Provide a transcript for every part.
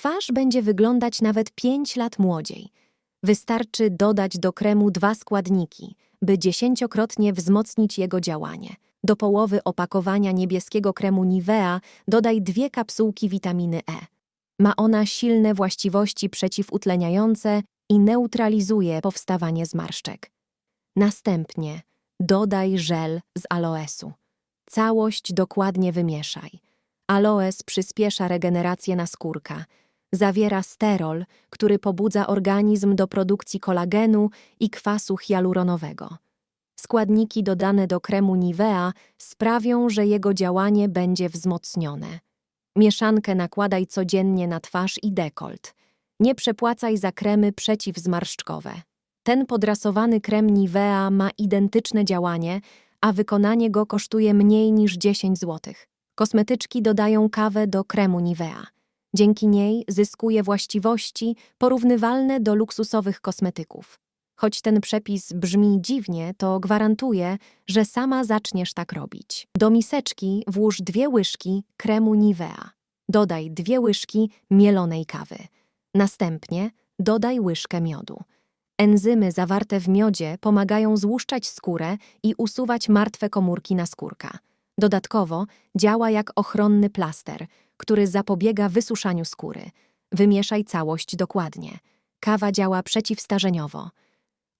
Twarz będzie wyglądać nawet 5 lat młodziej. Wystarczy dodać do kremu dwa składniki, by dziesięciokrotnie wzmocnić jego działanie. Do połowy opakowania niebieskiego kremu Nivea dodaj dwie kapsułki witaminy E. Ma ona silne właściwości przeciwutleniające i neutralizuje powstawanie zmarszczek. Następnie dodaj żel z aloesu. Całość dokładnie wymieszaj. Aloes przyspiesza regenerację naskórka. Zawiera sterol, który pobudza organizm do produkcji kolagenu i kwasu hialuronowego. Składniki dodane do kremu Nivea sprawią, że jego działanie będzie wzmocnione. Mieszankę nakładaj codziennie na twarz i dekolt. Nie przepłacaj za kremy przeciwzmarszczkowe. Ten podrasowany krem Nivea ma identyczne działanie, a wykonanie go kosztuje mniej niż 10 zł. Kosmetyczki dodają kawę do kremu Nivea. Dzięki niej zyskuje właściwości porównywalne do luksusowych kosmetyków. Choć ten przepis brzmi dziwnie, to gwarantuję, że sama zaczniesz tak robić. Do miseczki włóż dwie łyżki kremu Nivea. Dodaj dwie łyżki mielonej kawy. Następnie dodaj łyżkę miodu. Enzymy zawarte w miodzie pomagają złuszczać skórę i usuwać martwe komórki naskórka. Dodatkowo działa jak ochronny plaster, który zapobiega wysuszaniu skóry. Wymieszaj całość dokładnie. Kawa działa przeciwstarzeniowo.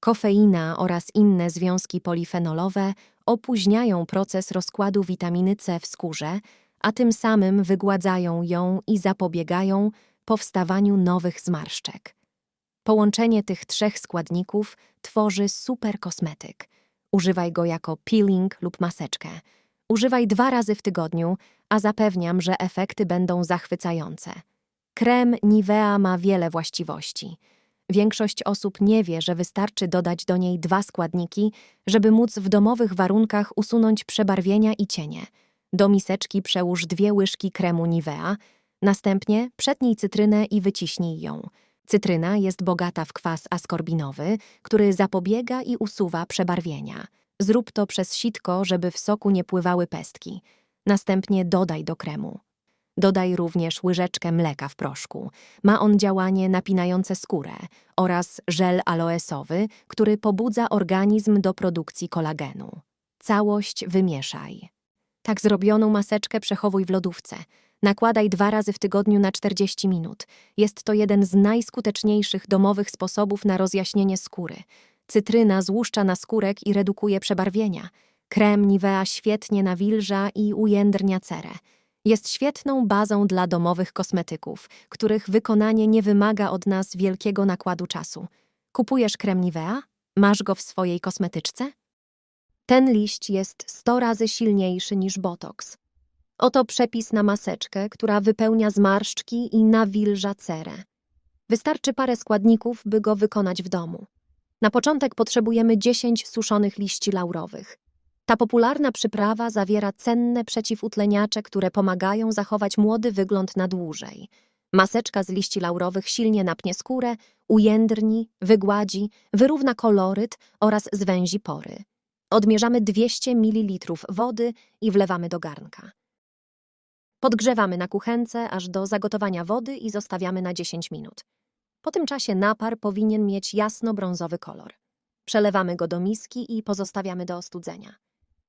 Kofeina oraz inne związki polifenolowe opóźniają proces rozkładu witaminy C w skórze, a tym samym wygładzają ją i zapobiegają powstawaniu nowych zmarszczek. Połączenie tych trzech składników tworzy super kosmetyk. Używaj go jako peeling lub maseczkę. Używaj dwa razy w tygodniu, a zapewniam, że efekty będą zachwycające. Krem Nivea ma wiele właściwości. Większość osób nie wie, że wystarczy dodać do niej dwa składniki, żeby móc w domowych warunkach usunąć przebarwienia i cienie. Do miseczki przełóż dwie łyżki kremu Nivea, następnie przetnij cytrynę i wyciśnij ją. Cytryna jest bogata w kwas askorbinowy, który zapobiega i usuwa przebarwienia. Zrób to przez sitko, żeby w soku nie pływały pestki. Następnie dodaj do kremu. Dodaj również łyżeczkę mleka w proszku. Ma on działanie napinające skórę oraz żel aloesowy, który pobudza organizm do produkcji kolagenu. Całość wymieszaj. Tak zrobioną maseczkę przechowuj w lodówce. Nakładaj dwa razy w tygodniu na 40 minut. Jest to jeden z najskuteczniejszych domowych sposobów na rozjaśnienie skóry. Cytryna złuszcza naskórek i redukuje przebarwienia. Krem Nivea świetnie nawilża i ujędrnia cerę. Jest świetną bazą dla domowych kosmetyków, których wykonanie nie wymaga od nas wielkiego nakładu czasu. Kupujesz krem Nivea? Masz go w swojej kosmetyczce? Ten liść jest 100 razy silniejszy niż botox. Oto przepis na maseczkę, która wypełnia zmarszczki i nawilża cerę. Wystarczy parę składników, by go wykonać w domu. Na początek potrzebujemy 10 suszonych liści laurowych. Ta popularna przyprawa zawiera cenne przeciwutleniacze, które pomagają zachować młody wygląd na dłużej. Maseczka z liści laurowych silnie napnie skórę, ujędrni, wygładzi, wyrówna koloryt oraz zwęzi pory. Odmierzamy 200 ml wody i wlewamy do garnka. Podgrzewamy na kuchence aż do zagotowania wody i zostawiamy na 10 minut. Po tym czasie napar powinien mieć jasno-brązowy kolor. Przelewamy go do miski i pozostawiamy do ostudzenia.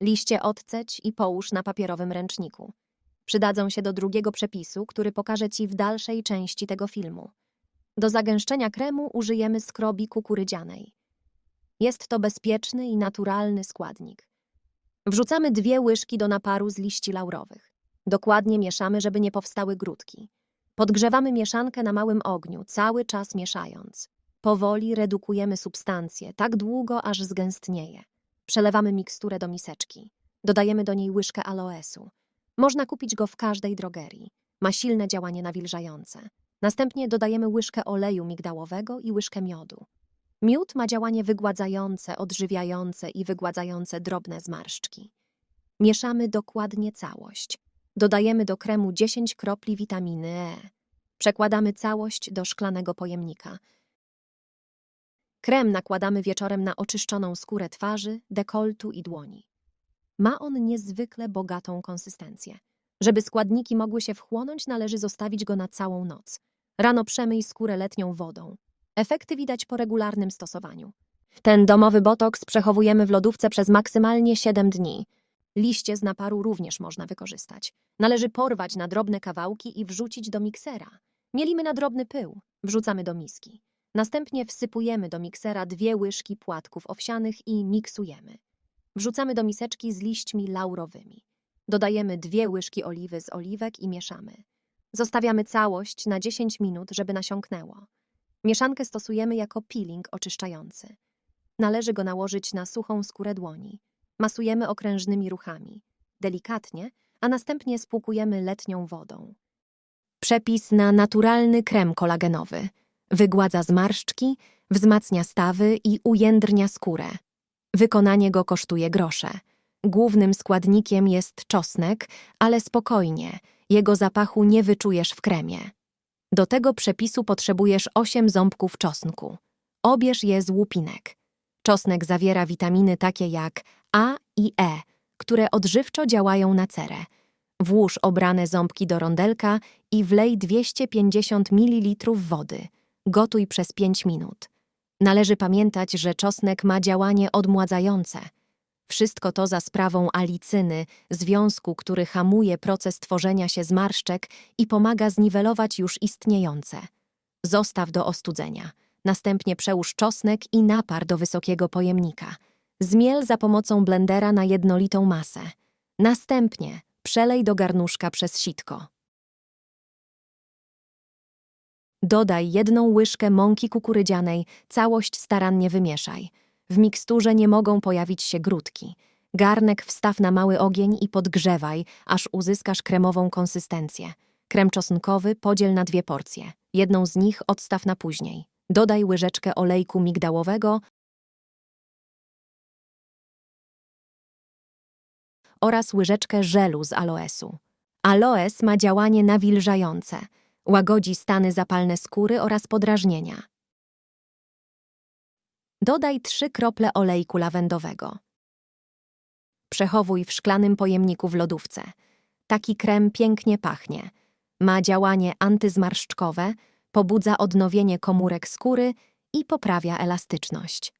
Liście odceć i połóż na papierowym ręczniku. Przydadzą się do drugiego przepisu, który pokażę Ci w dalszej części tego filmu. Do zagęszczenia kremu użyjemy skrobi kukurydzianej. Jest to bezpieczny i naturalny składnik. Wrzucamy dwie łyżki do naparu z liści laurowych. Dokładnie mieszamy, żeby nie powstały grudki. Podgrzewamy mieszankę na małym ogniu, cały czas mieszając. Powoli redukujemy substancję, tak długo, aż zgęstnieje. Przelewamy miksturę do miseczki. Dodajemy do niej łyżkę aloesu. Można kupić go w każdej drogerii. Ma silne działanie nawilżające. Następnie dodajemy łyżkę oleju migdałowego i łyżkę miodu. Miód ma działanie wygładzające, odżywiające i wygładzające drobne zmarszczki. Mieszamy dokładnie całość. Dodajemy do kremu 10 kropli witaminy E. Przekładamy całość do szklanego pojemnika. Krem nakładamy wieczorem na oczyszczoną skórę twarzy, dekoltu i dłoni. Ma on niezwykle bogatą konsystencję. Żeby składniki mogły się wchłonąć, należy zostawić go na całą noc. Rano przemyj skórę letnią wodą. Efekty widać po regularnym stosowaniu. Ten domowy botoks przechowujemy w lodówce przez maksymalnie 7 dni. Liście z naparu również można wykorzystać. Należy porwać na drobne kawałki i wrzucić do miksera. Mielimy na drobny pył, wrzucamy do miski. Następnie wsypujemy do miksera dwie łyżki płatków owsianych i miksujemy. Wrzucamy do miseczki z liśćmi laurowymi. Dodajemy dwie łyżki oliwy z oliwek i mieszamy. Zostawiamy całość na 10 minut, żeby nasiąknęło. Mieszankę stosujemy jako peeling oczyszczający. Należy go nałożyć na suchą skórę dłoni. Masujemy okrężnymi ruchami, delikatnie, a następnie spłukujemy letnią wodą. Przepis na naturalny krem kolagenowy. Wygładza zmarszczki, wzmacnia stawy i ujędrnia skórę. Wykonanie go kosztuje grosze. Głównym składnikiem jest czosnek, ale spokojnie, jego zapachu nie wyczujesz w kremie. Do tego przepisu potrzebujesz 8 ząbków czosnku. Obierz je z łupinek. Czosnek zawiera witaminy takie jak A i E, które odżywczo działają na cerę. Włóż obrane ząbki do rondelka i wlej 250 ml wody. Gotuj przez 5 minut. Należy pamiętać, że czosnek ma działanie odmładzające. Wszystko to za sprawą alicyny, związku, który hamuje proces tworzenia się zmarszczek i pomaga zniwelować już istniejące. Zostaw do ostudzenia. Następnie przełóż czosnek i napar do wysokiego pojemnika. Zmiel za pomocą blendera na jednolitą masę. Następnie przelej do garnuszka przez sitko. Dodaj jedną łyżkę mąki kukurydzianej, całość starannie wymieszaj. W miksturze nie mogą pojawić się grudki. Garnek wstaw na mały ogień i podgrzewaj, aż uzyskasz kremową konsystencję. Krem czosnkowy podziel na dwie porcje. Jedną z nich odstaw na później. Dodaj łyżeczkę olejku migdałowego oraz łyżeczkę żelu z aloesu. Aloes ma działanie nawilżające. Łagodzi stany zapalne skóry oraz podrażnienia. Dodaj trzy krople olejku lawendowego. Przechowuj w szklanym pojemniku w lodówce. Taki krem pięknie pachnie. Ma działanie antyzmarszczkowe, pobudza odnowienie komórek skóry i poprawia elastyczność.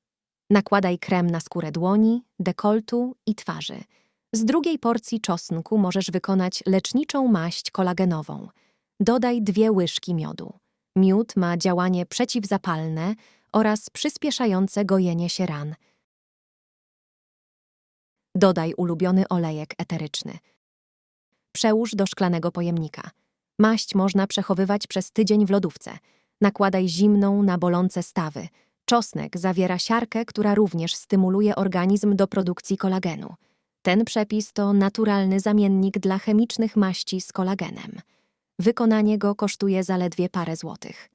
Nakładaj krem na skórę dłoni, dekoltu i twarzy. Z drugiej porcji czosnku możesz wykonać leczniczą maść kolagenową. Dodaj dwie łyżki miodu. Miód ma działanie przeciwzapalne oraz przyspieszające gojenie się ran. Dodaj ulubiony olejek eteryczny. Przełóż do szklanego pojemnika. Maść można przechowywać przez tydzień w lodówce. Nakładaj zimną na bolące stawy. Czosnek zawiera siarkę, która również stymuluje organizm do produkcji kolagenu. Ten przepis to naturalny zamiennik dla chemicznych maści z kolagenem. Wykonanie go kosztuje zaledwie parę złotych.